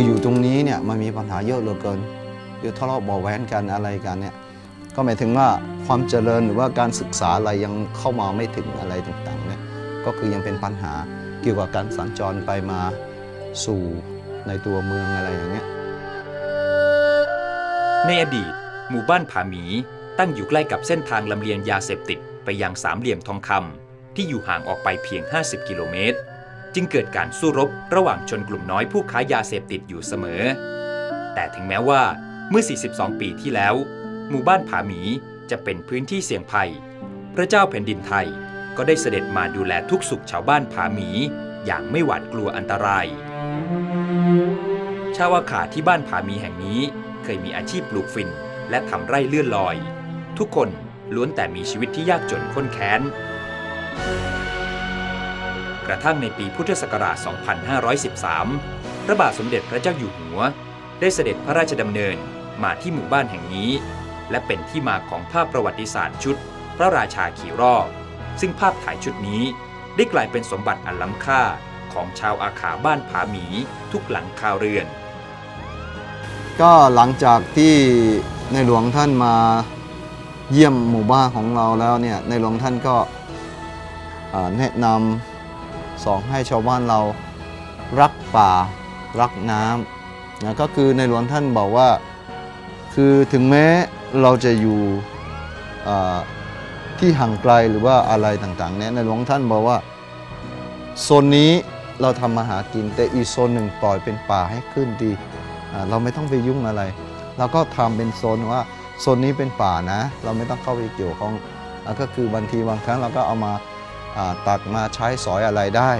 คืออยู่ตรงนี้เนี่ยมันมีปัญหาเยอะเหลือเกินเดี๋ยวทะเลาะเบาะแว้งกันอะไรกันเนี่ยก็หมายถึงว่าความเจริญหรือว่าการศึกษาอะไรยังเข้ามาไม่ถึงอะไรต่างๆเนี่ยก็คือยังเป็นปัญหาเกี่ยวกับการสัญจรไปมาสู่ในตัวเมืองอะไรอย่างเงี้ยในอดีต หมู่บ้านผาหมีตั้งอยู่ใกล้กับเส้นทางลำเลียงยาเสพติดไปยังสามเหลี่ยมทองคำที่อยู่ห่างออกไปเพียง 50 กิโลเมตร จึงเกิดการสู้รบระหว่างชนกลุ่มน้อยผู้ค้ายาเสพติดอยู่เสมอ แต่ถึงแม้ว่าเมื่อ 42 ปีที่แล้ว หมู่บ้านผาหมีจะเป็นพื้นที่เสี่ยงภัย พระเจ้าแผ่นดินไทยก็ได้เสด็จมาดูแลทุกสุขชาวบ้านผาหมีอย่างไม่หวาดกลัวอันตราย ชาวอาขาที่บ้านผาหมีแห่งนี้เคยมีอาชีพปลูกฝิ่นและทำไร่เลื่อนลอย ทุกคนล้วนแต่มีชีวิตที่ยากจนข้นแค้น ระทั่งในปีพุทธศักราช 2513 พระบาทสมเด็จพระเจ้าอยู่หัว ได้เสด็จพระราชดำเนินมาที่หมู่บ้านแห่งนี้ และเป็นที่มาของภาพประวัติศาสตร์ชุด พระราชาขี่รอบซึ่งภาพถ่ายชุดนี้ได้กลายเป็นสมบัติอันล้ำค่าของชาวอาขาบ้านผาหมีทุกหลังคาเรือน ก็หลังจากที่ในหลวงท่านมาเยี่ยมหมู่บ้านของเราแล้วเนี่ยในหลวงท่านก็แนะนำ สอนให้ชาวบ้านเรารักป่ารักน้ำนะก็คือในหลวงท่านบอกว่า คือถึงแม้เราจะอยู่ที่ห่างไกลหรือว่าอะไรต่างๆเนี่ยในหลวงท่านบอกว่าโซนนี้เราทำมาหากินแต่อีโซนหนึ่งปล่อยเป็นป่าให้ขึ้นดีเราไม่ต้องไปยุ่งอะไรเราก็ทำเป็นโซนว่าโซนนี้เป็นป่านะ เราไม่ต้องเข้าไปเกี่ยวข้องก็คือบางทีบางครั้งเราก็เอามา ตักมาใช้สอยอะไรได้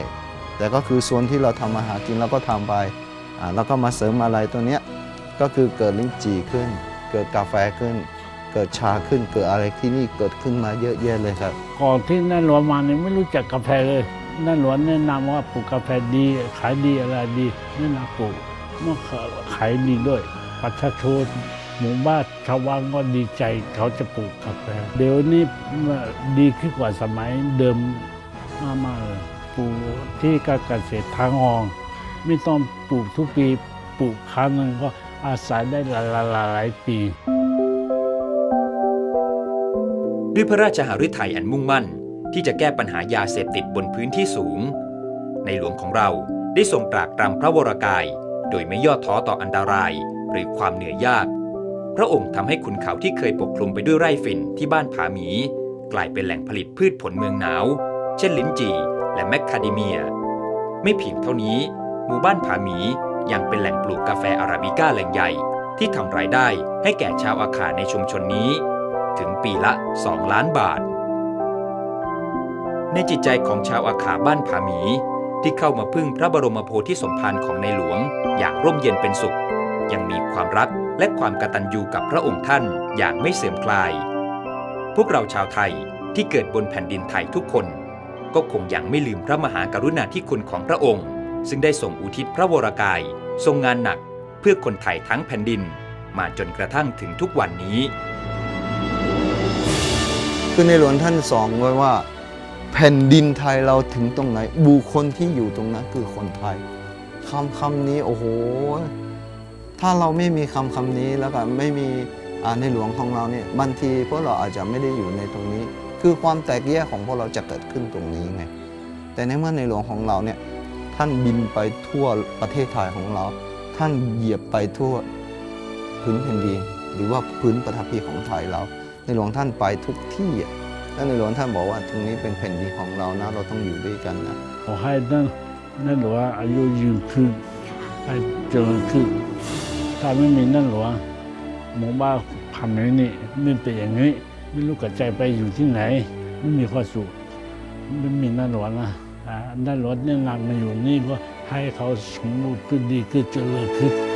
แต่ก็คือโซนที่เราทำมาหากินเราก็ทำไปแล้วก็มาเสริมอะไรตัวเนี้ยก็คือเกิดลิ้นจี่ขึ้น เกิดกาแฟขึ้น เกิดชาขึ้น เกิดอะไรที่นี่เกิดขึ้นมาเยอะแยะเลยครับก่อนที่นั่นหลวงมาเนี่ยไม่รู้จักกาแฟเลยนั่นหลวงแนะนำว่าปลูกกาแฟดีขายดีอะไรดีแนะนำปลูกมื่อขายดีด้วยประชาชน หมู่บ้านชาวบ้านก็ดีใจเขาจะปลูกกาแฟเดี๋ยวนี้ดีขึ้นกว่าสมัยเดิมมากเลยปลูกที่การเกษตรทางออง ไม่ต้องปลูกทุกปีปลูกครั้งหนึ่งก็อาศัยได้หลายๆหลายปี ด้วยพระราชหฤทัยอันมุ่งมั่น ที่จะแก้ปัญหายาเสพติดบนพื้นที่สูง ในหลวงของเราได้ทรงตรากตรำพระวรากาย โดยไม่ย่อท้อต่ออันตราย หรือความเหนื่อยยาก พระองค์ทำให้ขุนเขาที่เคยปกคลุมไปด้วยไร่ฝิ่นที่บ้านผาหมี กลายเป็นแหล่งผลิตพืชผลเมืองหนาว เช่นลิ้นจี่และแมคคาเดเมีย ไม่เพียงเท่านี้ หมู่บ้านผาหมียังเป็นแหล่งปลูกกาแฟอาราบิก้าแหล่งใหญ่ ที่ทำรายได้ให้แก่ชาวอาคาในชุมชนนี้ ถึงปีละ 2 ล้านบาท ในจิตใจของชาวอาขาบ้านผาหมี ที่เข้ามาพึ่งพระบรมโพธิสมภารของในหลวง อย่างร่มเย็นเป็นสุข ยังมีความรัก และความกตัญญูกับพระองค์ท่านอย่างไม่เสื่อมคลาย พวกเราชาวไทยที่เกิดบนแผ่นดินไทยทุกคน ก็คงยังไม่ลืมพระมหากรุณาธิคุณของพระองค์ ซึ่งได้ส่งอุทิศพระวรากาย ทรงงานหนักเพื่อคนไทยทั้งแผ่นดิน มาจนกระทั่งถึงทุกวันนี้ คือในหลวงท่านสอนไว้ว่า แผ่นดินไทยเราถึงตรงไหนบุคคลที่อยู่ตรงนั้นคือคนไทยคำคำนี้โอ้โห ถ้าเราไม่มีคำคำนี้แล้วก็ไม่มีในหลวงของเราเนี่ยบางทีพวกเราอาจจะไม่ได้อยู่ในตรงนี้ คือความแตกแยกของพวกเราจะเกิดขึ้นตรงนี้ไง แต่ในเมื่อในหลวงของเราเนี่ยท่านบินไปทั่วประเทศไทยของเรา ท่านเหยียบไปทั่วพื้นแผ่นดินหรือว่าพื้นประทับพีของไทยเรา ในหลวงท่านไปทุกที่อะแล้วในหลวงท่านบอกว่าตรงนี้เป็นแผ่นดินของเรานะเราต้องอยู่ด้วยกันนะขอให้นั่นนั่นหลวงอายุยืนขึ้นให้เจริญขึ้น ถ้าไม่มีนั่นหรอหมู่บ้านทำอย่างนี้ไม่เป็นอย่างนี้ ไม่รู้กับใจไปอยู่ที่ไหน ไม่มีความสุขไม่มีนั่นหรอนะอ่านั่นหรอเนี่ยนำมาอยู่นี่ก็ให้เขาสมบูรณ์ขึ้นดีขึ้นเจริญขึ้น